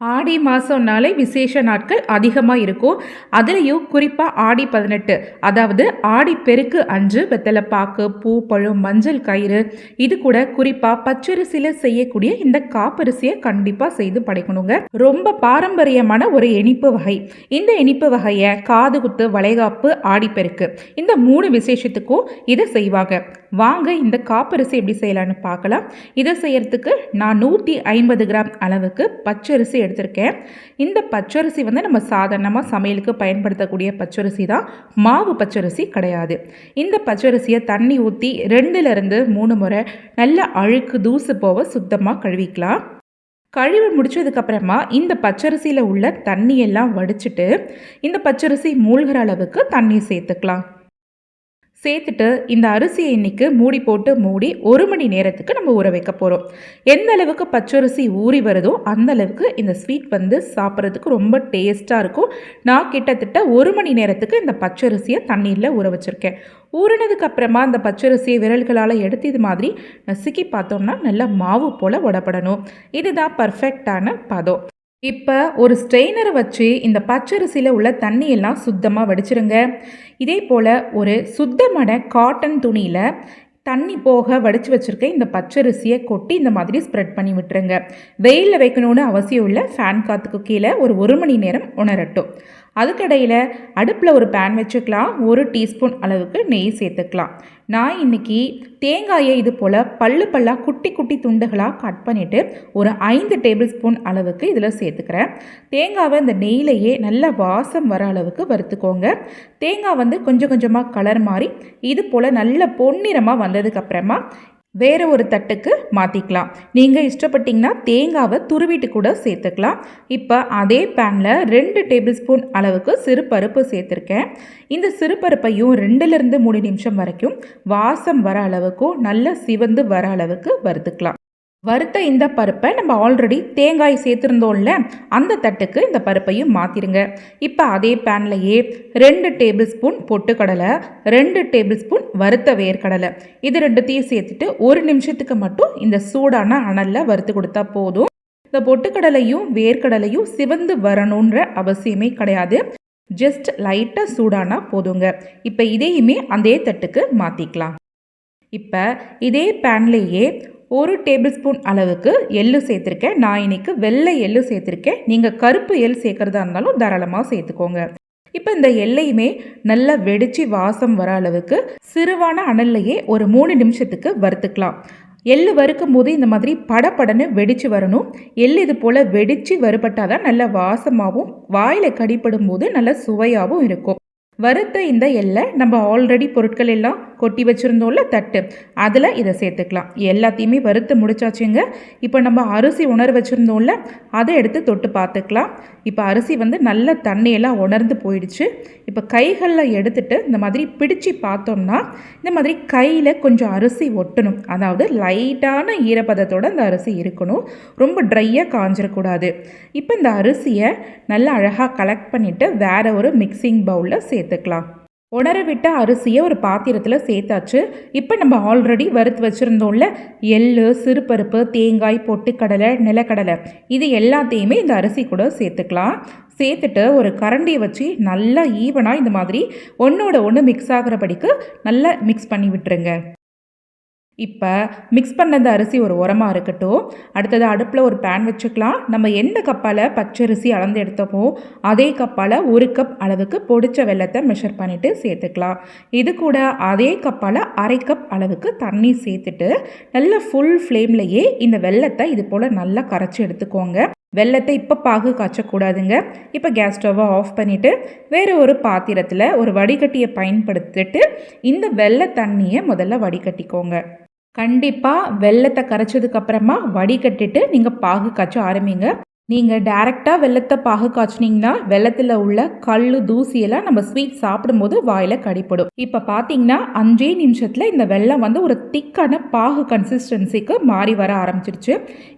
ஆடி மாதம்னாலே விசேஷ நாட்கள் அதிகமாக இருக்கும். அதுலேயும் குறிப்பாக ஆடி பதினெட்டு அதாவது ஆடி பெருக்கு அன்று வெத்தலைப்பாக்கு பூ பழம் மஞ்சள் கயிறு இது கூட குறிப்பாக பச்சரிசியில் செய்யக்கூடிய இந்த காப்பரிசியை கண்டிப்பாக செய்து படைக்கணுங்க. ரொம்ப பாரம்பரியமான ஒரு இனிப்பு வகை. இந்த இனிப்பு வகையை காது குத்து வளைகாப்பு ஆடிப்பெருக்கு இந்த மூணு விசேஷத்துக்கும் இதை செய்வாங்க. வாங்க இந்த காப்பரிசி எப்படி செய்யலான்னு பார்க்கலாம். இதை செய்கிறதுக்கு நான் நூற்றி ஐம்பது கிராம் அளவுக்கு பச்சரிசி எடுத்திருக்கேன். இந்த பச்சரிசி வந்து நம்ம சாதாரணமாக சமையலுக்கு பயன்படுத்தக்கூடிய பச்சரிசி தான். மாவு பச்சரிசி கிடையாது. இந்த பச்சரிசியை தண்ணி ஊற்றி ரெண்டுலேருந்து மூணு முறை நல்ல அழுக்கு தூசு போக சுத்தமாக கழுவிக்கலாம். கழுவி முடிச்சதுக்கப்புறமா இந்த பச்சரிசியில் உள்ள தண்ணியெல்லாம் வடிச்சிட்டு இந்த பச்சரிசி மூழ்கிற அளவுக்கு தண்ணி சேர்த்துக்கலாம். சேர்த்துட்டு இந்த அரிசியை இன்னைக்கு மூடி போட்டு மூடி ஒரு மணி நேரத்துக்கு நம்ம ஊற வைக்க போகிறோம் எந்த அளவுக்கு பச்சரிசி ஊறி வருதோ அந்த அளவுக்கு இந்த ஸ்வீட் வந்து சாப்பிட்றதுக்கு ரொம்ப டேஸ்ட்டாக இருக்கும். நான் கிட்டத்தட்ட ஒரு மணி நேரத்துக்கு இந்த பச்சரிசியை தண்ணீரில் ஊற வச்சுருக்கேன். ஊறினதுக்கு அப்புறமா அந்த பச்சரிசியை விரல்களால் எடுத்து இது மாதிரி நசுக்கி பார்த்தோம்னா நல்லா மாவு போல் உடப்படணும் இதுதான் பர்ஃபெக்டான பதம். இப்போ ஒரு ஸ்ட்ரெயினரை வச்சு இந்த பச்சரிசியில் உள்ள தண்ணியெல்லாம் சுத்தமாக வடிச்சிருங்க. இதே போல் ஒரு சுத்தமான காட்டன் துணியில் தண்ணி போக வடித்து வச்சுருக்க இந்த பச்சரிசியை கொட்டி இந்த மாதிரி ஸ்ப்ரெட் பண்ணி விட்டுருங்க. வெயிலில் வைக்கணும்னு அவசியம் இல்லை ஃபேன் காற்றுக்கு கீழே ஒரு ஒரு மணி நேரம் உணரட்டும். அதுக்கடையில் அடுப்பில் ஒரு பேன் வச்சுக்கலாம் ஒரு டீஸ்பூன் அளவுக்கு நெய் சேர்த்துக்கலாம். நான் இன்றைக்கி தேங்காயை இது போல் பல்லு பல்லாக குட்டி குட்டி துண்டுகளாக கட் பண்ணிவிட்டு ஒரு ஐந்து டேபிள் ஸ்பூன் அளவுக்கு இதில் சேர்த்துக்கிறேன். தேங்காவை இந்த நெய்லையே நல்ல வாசம் வர அளவுக்கு வறுத்துக்கோங்க. தேங்காய் வந்து கொஞ்சம் கொஞ்சமாக கலர் மாறி இது போல் நல்ல பொன்னிறமாக வந்ததுக்கப்புறமா வேறு ஒரு தட்டுக்கு மாற்றிக்கலாம் நீங்கள் இஷ்டப்பட்டிங்கன்னா தேங்காவை துருவிட்டு கூட சேர்த்துக்கலாம். இப்போ அதே பேனில் ரெண்டு டேபிள் ஸ்பூன் அளவுக்கு சிறு பருப்பு சேர்த்துருக்கேன். இந்த சிறு பருப்பையும் ரெண்டுலேருந்து மூணு நிமிஷம் வரைக்கும் வாசம் வர அளவுக்கும் நல்ல சிவந்து வர அளவுக்கு வறுத்துக்கலாம். வறுத்த இந்த பருப்பை நம்ம ஆல்ரெடி தேங்காய் சேர்த்துருந்தோம்ல அந்த தட்டுக்கு இந்த பருப்பையும் மாற்றிடுங்க இப்போ அதே பேன்லையே ரெண்டு டேபிள் ஸ்பூன் பொட்டுக்கடலை ரெண்டு டேபிள் ஸ்பூன் வறுத்த வேர்க்கடலை. இது ரெண்டுத்தையும் சேர்த்துட்டு ஒரு நிமிஷத்துக்கு மட்டும் இந்த சூடான அனலில் வறுத்து கொடுத்தா போதும். இந்த பொட்டுக்கடலையும் வேர்க்கடலையும் சிவந்து வரணுன்ற அவசியமே கிடையாது. ஜஸ்ட் லைட்டாக சூடானா போதுங்க. இப்போ இதையுமே அதே தட்டுக்கு மாற்றிக்கலாம் இப்போ இதே பேன்லேயே ஒரு டேபிள் ஸ்பூன் அளவுக்கு எள்ளு சேர்த்துருக்கேன். நான் இன்னைக்கு வெள்ளை எள்ளு சேர்த்துருக்கேன். நீங்கள் கருப்பு எள் சேர்க்குறதா இருந்தாலும் தாராளமாக சேர்த்துக்கோங்க. இப்போ இந்த எல்லையுமே நல்லா வெடிச்சு வாசம் வர அளவுக்கு சிறுவான அனல்லையே ஒரு மூணு நிமிஷத்துக்கு வறுத்துக்கலாம். எள்ளு வறுக்கும் போது இந்த மாதிரி படப்படன்னு வெடிச்சு வரணும். எள் இது போல் வெடித்து வறுபட்டால் தான் நல்ல வாசமாகவும் வாயில் கடிப்படும் போது நல்ல சுவையாகவும் இருக்கும். வறுத்த இந்த எல்லை நம்ம ஆல்ரெடி பொருட்கள் எல்லாம் கொட்டி வச்சுருந்தோம்ல தட்டு. அதில் இதை சேர்த்துக்கலாம். எல்லாத்தையுமே வறுத்து முடிச்சாச்சுங்க. இப்போ நம்ம அரிசி உணர வச்சுருந்தோம்ல அதை எடுத்து தொட்டு பார்த்துக்கலாம். இப்போ அரிசி வந்து நல்ல தண்ணியெல்லாம் உணர்ந்து போயிடுச்சு. இப்போ கைகளில் எடுத்துட்டு இந்த மாதிரி பிடிச்சி பார்த்தோம்னா இந்த மாதிரி கையில் கொஞ்சம் அரிசி ஒட்டணும். அதாவது லைட்டான ஈரப்பதத்தோடு அந்த அரிசி இருக்கணும். ரொம்ப ட்ரையாக காஞ்சிடக்கூடாது இப்போ இந்த அரிசியை நல்லா அழகாக கலெக்ட் பண்ணிவிட்டு வேறு ஒரு மிக்சிங் பவுலில் சேர்த்துக்கலாம். உணர விட்ட அரிசியை ஒரு பாத்திரத்தில் சேர்த்தாச்சு. இப்போ நம்ம ஆல்ரெடி வறுத்து வச்சுருந்தோம்ல எள்ளு சிறுபருப்பு தேங்காய் பொட்டுக்கடலை நிலக்கடலை இது எல்லாத்தையுமே இந்த அரிசி கூட சேர்த்துக்கலாம். சேர்த்துட்டு ஒரு கரண்டியை வச்சு நல்லா ஈவனாக இந்த மாதிரி ஒன்றோட ஒன்று மிக்ஸ் ஆகிறபடிக்கு நல்லா மிக்ஸ் பண்ணி விட்டுருங்க. இப்போ மிக்ஸ் பண்ண அரிசி ஒரு உரமாக இருக்கட்டும். அடுத்தது அடுப்பில் ஒரு பேன் வச்சுக்கலாம். நம்ம எந்த கப்பால் பச்சரிசி அளந்து எடுத்தோமோ அதே கப்பால் ஒரு கப் அளவுக்கு பொடிச்ச வெள்ளத்தை மெஷர் பண்ணிவிட்டு சேர்த்துக்கலாம். இது கூட அதே கப்பால் அரை கப் அளவுக்கு தண்ணி சேர்த்துட்டு நல்ல ஃபுல் ஃப்ளேம்லையே இந்த வெள்ளத்தை இது போல் நல்லா கரைச்சி எடுத்துக்கோங்க. வெள்ளத்தை இப்போ பாகு காய்ச்சக்கூடாதுங்க. இப்போ கேஸ் ஸ்டவ்வை ஆஃப் பண்ணிவிட்டு வேறு ஒரு பாத்திரத்தில் ஒரு வடிகட்டியை பயன்படுத்திட்டு இந்த வெள்ளை தண்ணியை முதல்ல வடிகட்டிக்கோங்க. கண்டிப்பாக வெள்ளத்தை கரைச்சதுக்கப்புறமா வடிகட்டிட்டு நீங்கள் பாகு காய்ச்ச ஆரம்பிங்க. நீங்கள் டேரெக்டாக வெள்ளத்தை பாகு காய்ச்சினீங்கன்னா வெள்ளத்தில் உள்ள கல் தூசியெல்லாம் நம்ம ஸ்வீட் சாப்பிடும்போது வாயில் கடிப்படும் இப்போ பார்த்தீங்கன்னா அஞ்சே நிமிஷத்தில் இந்த வெள்ளம் வந்து ஒரு திக்கான பாகு கன்சிஸ்டன்சிக்கு மாறி வர ஆரம்பிச்சிருச்சு.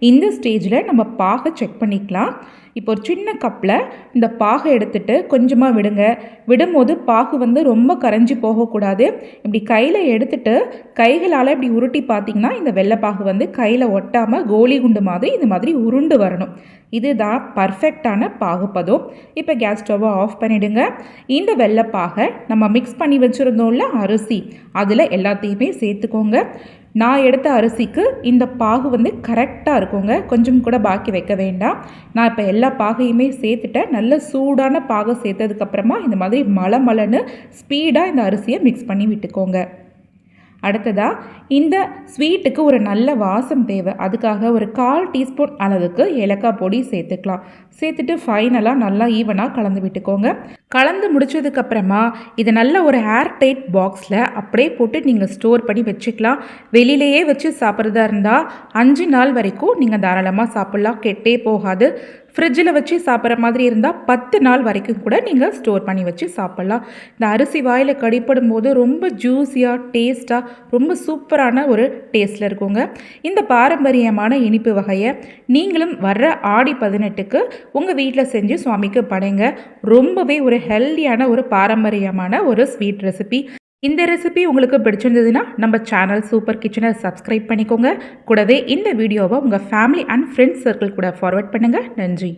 இந்த ஸ்டேஜில் நம்ம பாகை செக் பண்ணிக்கலாம். இப்போ ஒரு சின்ன கப்பில் இந்த பாகை எடுத்துகிட்டு கொஞ்சமாக விடுங்க. விடும்போது பாகு வந்து ரொம்ப கரைஞ்சி போகக்கூடாது. இப்படி கையில் எடுத்துட்டு கைகளால் இப்படி உருட்டி பார்த்தீங்கன்னா இந்த வெள்ளைப்பாகு வந்து கையில் ஒட்டாமல் கோலி குண்டு மாதிரி இந்த மாதிரி உருண்டு வரணும். இதுதான் பர்ஃபெக்டான பாகுப்பதம் இப்போ கேஸ் ஸ்டவ்வை ஆஃப் பண்ணிவிடுங்க இந்த வெள்ளைப்பாகை நம்ம மிக்ஸ் பண்ணி வச்சுருந்தோம்ல அரிசி. அதில் எல்லாத்தையுமே சேர்த்துக்கோங்க. நான் எடுத்த அரிசிக்கு இந்த பாகு வந்து கரெக்டாக இருக்குங்க. கொஞ்சம் கூட பாக்கி வைக்க வேண்டாம். நான் இப்போ எல்லா பாகையுமே சேர்த்துட்டேன். நல்ல சூடான பாகை சேர்த்ததுக்கப்புறமா இந்த மாதிரி மலை மலைன்னு ஸ்பீடாக இந்த அரிசியை மிக்ஸ் பண்ணி விட்டுக்கோங்க. அடுத்ததாக இந்த ஸ்வீட்டுக்கு ஒரு நல்ல வாசம் தேவை. அதுக்காக ஒரு கால் டீஸ்பூன் அளவுக்கு ஏலக்காய் பொடி சேர்த்துக்கலாம். சேர்த்துட்டு ஃபைனலாக நல்லா ஈவனாக கலந்து விட்டுக்கோங்க. கலந்து முடிச்சதுக்கப்புறமா இதை நல்ல ஒரு ஏர் டைட் பாக்ஸில் அப்படியே போட்டு நீங்கள் ஸ்டோர் பண்ணி வச்சுக்கலாம். வெளியிலேயே வச்சு சாப்பிட்றதா இருந்தால் அஞ்சு நாள் வரைக்கும் நீங்கள் தாராளமாக சாப்பிட்லாம். கெட்டே போகாது. ஃப்ரிட்ஜில் வச்சு சாப்பிட்ற மாதிரி இருந்தால் பத்து நாள் வரைக்கும் கூட நீங்கள் ஸ்டோர் பண்ணி வச்சு சாப்பிட்லாம். இந்த அரிசி வாயில் கடிப்படும் போது ரொம்ப ஜூஸியாக டேஸ்ட்டாக ரொம்ப சூப்பரான ஒரு டேஸ்ட்டில் இருக்குங்க. இந்த பாரம்பரியமான இனிப்பு வகையை நீங்களும் வர்ற ஆடி பதினெட்டுக்கு உங்கள் வீட்டில் செஞ்சு சுவாமிக்கு படைங்க. ரொம்பவே ஒரு ஹெல்த்தியான ஒரு பாரம்பரியமான ஒரு ஸ்வீட் ரெசிபி இந்த ரெசிபி உங்களுக்கு பிடிச்சிருந்ததுன்னா நம்ம சேனல் சூப்பர் கிச்சனை சப்ஸ்கிரைப் பண்ணிக்கோங்க. கூடவே இந்த வீடியோவை உங்கள் ஃபேமிலி அண்ட் ஃப்ரெண்ட்ஸ் சர்க்கிள் கூட ஃபார்வர்ட் பண்ணுங்கள் நன்றி.